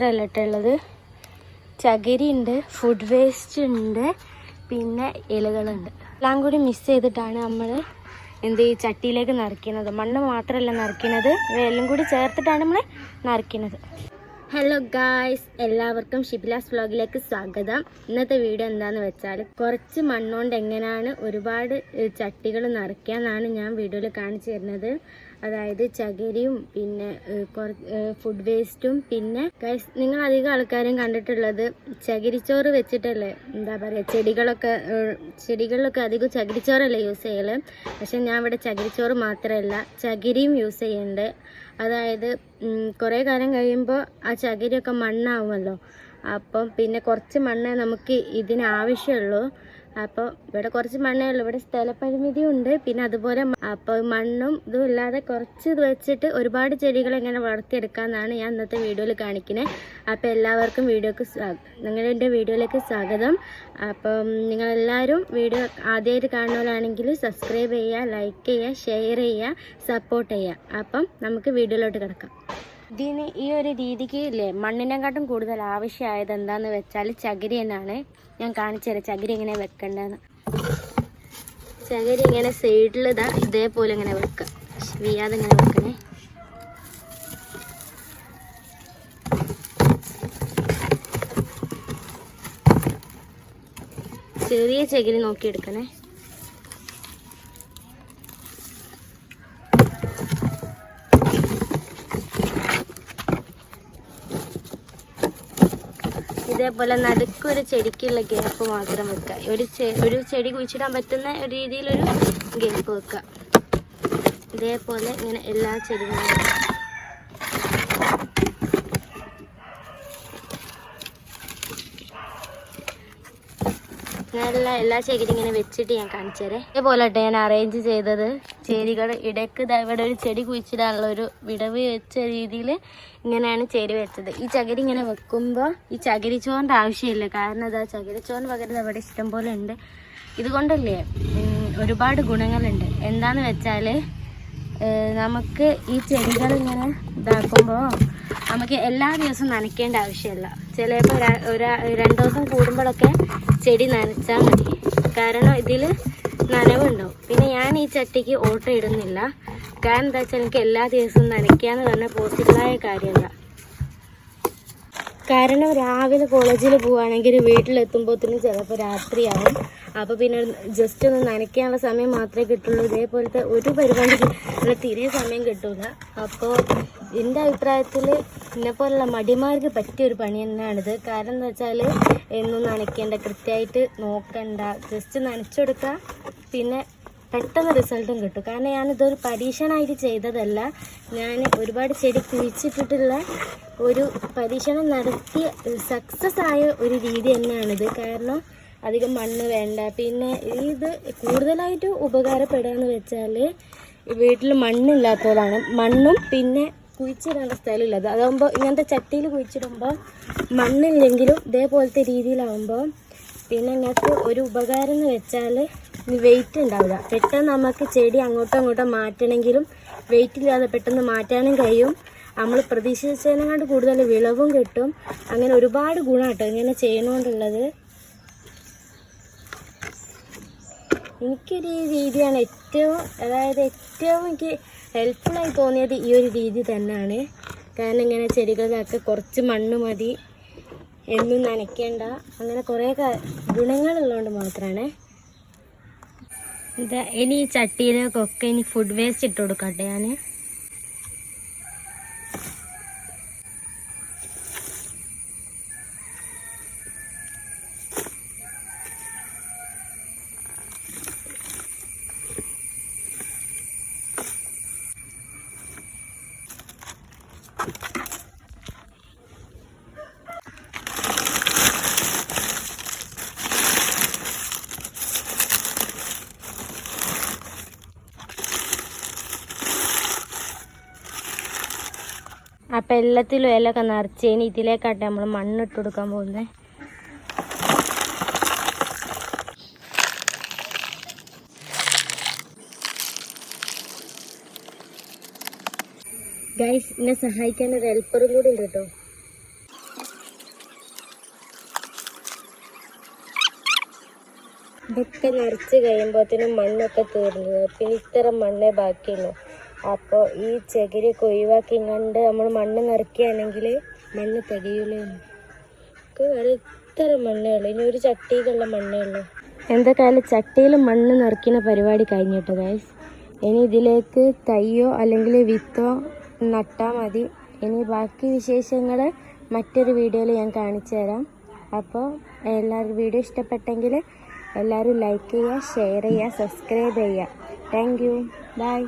മാത്രമല്ല ഇട്ടുള്ളത് ചകിരി ഉണ്ട് ഫുഡ് വേസ്റ്റ് ഉണ്ട് പിന്നെ ഇലകളുണ്ട്. എല്ലാം കൂടി മിക്സ് ചെയ്തിട്ടാണ് നമ്മൾ എന്ത് ഈ ചട്ടിയിലേക്ക് നിറയ്ക്കുന്നത് മണ്ണ് മാത്രമല്ല നിറയ്ക്കുന്നത് ഇവയെല്ലാം കൂടി ചേർത്തിട്ടാണ് നമ്മൾ നിറയ്ക്കുന്നത് ഹലോ ഗായ്സ് എല്ലാവർക്കും ഷിബിലാസ് വ്ലോഗിലേക്ക് സ്വാഗതം. ഇന്നത്തെ വീഡിയോ എന്താണെന്ന് വെച്ചാൽ കുറച്ച് മണ്ണുകൊണ്ട് എങ്ങനെയാണ് ഒരുപാട് ചട്ടികൾ നിറയ്ക്കുക എന്നാണ് ഞാൻ വീഡിയോയിൽ കാണിച്ചു തരുന്നത്. അതായത് ചകിരിയും പിന്നെ ഫുഡ് വേസ്റ്റും പിന്നെ നിങ്ങൾ അധികം ആൾക്കാരും കണ്ടിട്ടുള്ളത് ചകിരിച്ചോറ് വെച്ചിട്ടല്ലേ? എന്താ പറയുക ചെടികളൊക്കെ ചെടികളിലൊക്കെ അധികം ചകിരിച്ചോറല്ലേ യൂസ് ചെയ്യൽ? പക്ഷെ ഞാൻ ഇവിടെ ചകിരിച്ചോറ് മാത്രമല്ല ചകിരിയും യൂസ് ചെയ്യുന്നുണ്ട് അതായത് കുറേ കാലം കഴിയുമ്പോൾ ആ ചകിരിയൊക്കെ മണ്ണാവുമല്ലോ. അപ്പം പിന്നെ കുറച്ച് മണ്ണേ നമുക്ക് ഇതിന് ആവശ്യമുള്ളൂ അപ്പോൾ ഇവിടെ കുറച്ച് മണ്ണേ ഉള്ളൂ. ഇവിടെ സ്ഥലപരിമിതി ഉണ്ട്. പിന്നെ അതുപോലെ അപ്പോൾ മണ്ണും ഇതും ഇല്ലാതെ കുറച്ച് ഇത് വെച്ചിട്ട് ഒരുപാട് ചെടികൾ എങ്ങനെ വളർത്തിയെടുക്കാമെന്നാണ് ഞാൻ ഇന്നത്തെ വീഡിയോയിൽ കാണിക്കുന്നത് അപ്പോൾ എല്ലാവർക്കും വീഡിയോക്ക് നിങ്ങളുടെ വീഡിയോയിലേക്ക് സ്വാഗതം. അപ്പം നിങ്ങളെല്ലാവരും വീഡിയോ ആദ്യമായിട്ട് കാണുന്നവരാണെങ്കിൽ സബ്സ്ക്രൈബ് ചെയ്യുക ലൈക്ക് ചെയ്യുക ഷെയർ ചെയ്യുക സപ്പോർട്ട് ചെയ്യുക. അപ്പം നമുക്ക് വീഡിയോയിലോട്ട് കിടക്കാം. ഇതിന് ഈ ഒരു രീതിക്ക് ഇല്ലേ മണ്ണിനെക്കാട്ടും കൂടുതൽ ആവശ്യമായത് എന്താന്ന് വെച്ചാൽ ചകിരി എന്നാണ് ഞാൻ കാണിച്ചു തരാം ചകിരി എങ്ങനെ വെക്കേണ്ടതെന്ന് ചകിരി ഇങ്ങനെ സൈഡിൽ ഇതാ ഇതേപോലെ ഇങ്ങനെ വെക്കുക വീയാതെ ഇങ്ങനെ വെക്കണേ. ചെറിയ ചകിരി നോക്കി ഇതേപോലെ നടുക്കൊരു ചെടിക്കുള്ള ഗ്യാപ്പ് മാത്രം വെക്കുക ഒരു ഒരു ചെടി കുഴിച്ചിടാൻ പറ്റുന്ന രീതിയിലൊരു ഗ്യാപ്പ് വെക്കുക ഇതേപോലെ ഇങ്ങനെ എല്ലാ ചെടികളും ഞാൻ എല്ലാ എല്ലാ ഇങ്ങനെ വെച്ചിട്ട് ഞാൻ കാണിച്ചു തരാം ഇതേപോലെ ഞാൻ അറേഞ്ച് ചെയ്തത്. ചേരികൾ ഇടയ്ക്ക് ഇവിടെ ഒരു ചെടി കുഴിച്ചിടാനുള്ള ഒരു വിടവ് വെച്ച രീതിയിൽ ഇങ്ങനെയാണ് ചേരി വെച്ചത്. ഈ ചകിരി ഇങ്ങനെ വെക്കുമ്പോൾ ഈ ചകിരി ചോറിന്റെ ആവശ്യമില്ല. കാരണം അതാ ചകിരി ചോറിന് പകരം അവിടെ ഇവിടെ ഇഷ്ടം പോലെ ഉണ്ട്. ഇതുകൊണ്ടല്ലേ ഒരുപാട് ഗുണങ്ങളുണ്ട്. എന്താന്ന് വെച്ചാൽ നമുക്ക് ഈ ചെടികൾ ഇങ്ങനെ ഇതാക്കുമ്പോൾ നമുക്ക് എല്ലാ ദിവസവും നനയ്ക്കേണ്ട ആവശ്യമില്ല. ചിലപ്പോൾ ഒരു രണ്ട് ദിവസം കൂടുമ്പോഴൊക്കെ ചെടി നനച്ചാൽ മതി. കാരണം ഇതിൽ നനവുണ്ടാവും പിന്നെ ഞാൻ ഈ ചട്ടിക്ക് ഓട്ടം ഇടുന്നില്ല. കാരണം എന്താ വെച്ചാൽ എനിക്ക് എല്ലാ ദിവസവും നനയ്ക്കാന്ന് പറഞ്ഞാൽ പോസിബിളായ കാര്യമല്ല. കാരണം രാവിലെ കോളേജിൽ പോവുകയാണെങ്കിൽ വീട്ടിലെത്തുമ്പോഴത്തേനും ചിലപ്പോൾ രാത്രിയാവും. അപ്പോൾ പിന്നെ ജസ്റ്റ് ഒന്ന് നനയ്ക്കാനുള്ള സമയം മാത്രമേ കിട്ടുള്ളൂ. ഇതേപോലത്തെ ഒരു പരിപാടി തിരിയ തീരെ സമയം കിട്ടില്ല അപ്പോൾ എന്റെ അഭിപ്രായത്തിൽ എന്നെപ്പോലുള്ള മടിമാർക്ക് പറ്റിയ ഒരു പണി തന്നെയാണിത്. കാരണം എന്താ വെച്ചാൽ എന്നും നനയ്ക്കേണ്ട കൃത്യമായിട്ട് നോക്കണ്ട ജസ്റ്റ് നനച്ചെടുക്കുക പിന്നെ പെട്ടെന്ന് റിസൾട്ടും കിട്ടും. കാരണം ഞാനിതൊരു പരീക്ഷണമായിട്ട് ചെയ്തതല്ല. ഞാൻ ഒരുപാട് ചെടി കുഴിച്ചിട്ടിട്ടുള്ള ഒരു പരീക്ഷണം നടത്തിയ സക്സസ് ആയ ഒരു രീതി തന്നെയാണിത്. കാരണം അധികം മണ്ണ് വേണ്ട. പിന്നെ ഇത് കൂടുതലായിട്ട് ഉപകാരപ്പെടുക എന്ന് വെച്ചാൽ വീട്ടിൽ മണ്ണില്ലാത്തതാണ് മണ്ണും പിന്നെ കുഴിച്ചിടാനുള്ള സ്ഥലമില്ല. അതാകുമ്പോൾ ഇങ്ങനത്തെ ചട്ടിയിൽ കുഴിച്ചിടുമ്പോൾ മണ്ണില്ലെങ്കിലും ഇതേപോലത്തെ രീതിയിലാവുമ്പോൾ പിന്നെ ഇങ്ങനത്തെ ഒരു ഉപകാരം എന്ന് വെച്ചാൽ വെയിറ്റ് ഉണ്ടാവില്ല പെട്ടെന്ന് നമുക്ക് ചെടി അങ്ങോട്ടും ഇങ്ങോട്ടും മാറ്റണമെങ്കിലും വെയിറ്റ് ഇല്ലാതെ പെട്ടെന്ന് മാറ്റാനും കഴിയും. നമ്മൾ പ്രതീക്ഷിച്ചതിനെക്കാണ്ട് കൂടുതൽ വിളവും കിട്ടും. അങ്ങനെ ഒരുപാട് ഗുണം കേട്ടോ ഇങ്ങനെ ചെയ്യണോണ്ടുള്ളത്. എനിക്കൊരു രീതിയാണ് ഏറ്റവും അതായത് ഏറ്റവും എനിക്ക് ഹെൽപ്ഫുള്ളായി തോന്നിയത് ഈ ഒരു രീതി തന്നെയാണ്. കാരണം ഇങ്ങനെ ചെടികളിലൊക്കെ കുറച്ച് മണ്ണ് മതി എന്നും നനയ്ക്കേണ്ട. അങ്ങനെ കുറേ ഗുണങ്ങളുള്ളതുകൊണ്ട് മാത്രമാണ് ഇതാ ഇനി ഈ ചട്ടിയിലേക്കൊക്കെ ഇനി ഫുഡ് വേസ്റ്റ് ഇട്ട് കൊടുക്കട്ടെ ഞാൻ അപ്പം എല്ലാത്തിലും ഇലയൊക്കെ നിറച്ചതിന് ഇതിലേക്കാട്ടെ നമ്മൾ മണ്ണിട്ട് കൊടുക്കാൻ പോകുന്നത് ഗൈസ് എന്നെ സഹായിക്കാൻ ഒരു ഹെൽപ്പറും കൂടി ഉണ്ട്? കേട്ടോ ഇതൊക്കെ നിറച്ച് കഴിയുമ്പോഴത്തേനും മണ്ണൊക്കെ തീർന്നു. പിന്നെ ഇത്തരം മണ്ണേ ബാക്കിയുള്ളൂ. അപ്പോൾ ഈ ചകിരിയൊക്കെ ഒഴിവാക്കി കണ്ട് നമ്മൾ മണ്ണ് നിറക്കുകയാണെങ്കിൽ മണ്ണ് തികയൂലേ. നമുക്ക് വേറെ ഇത്ര മണ്ണേ ഉള്ളൂ. ഇനി ഒരു ചട്ടിയിലുള്ള മണ്ണേ ഉള്ളൂ. എന്തൊക്കെയായാലും ചട്ടിയിൽ മണ്ണ് നിറക്കുന്ന പരിപാടി കഴിഞ്ഞിട്ട് ഗൈസ് ഇനി ഇതിലേക്ക് തയ്യോ അല്ലെങ്കിൽ വിത്തോ നട്ടാൽ മതി. ഇനി ബാക്കി വിശേഷങ്ങൾ മറ്റൊരു വീഡിയോയിൽ ഞാൻ കാണിച്ചു തരാം. അപ്പോൾ എല്ലാവർക്കും വീഡിയോ ഇഷ്ടപ്പെട്ടെങ്കിൽ എല്ലാവരും ലൈക്ക് ചെയ്യുക ഷെയർ ചെയ്യുക സബ്സ്ക്രൈബ് ചെയ്യുക. Thank you by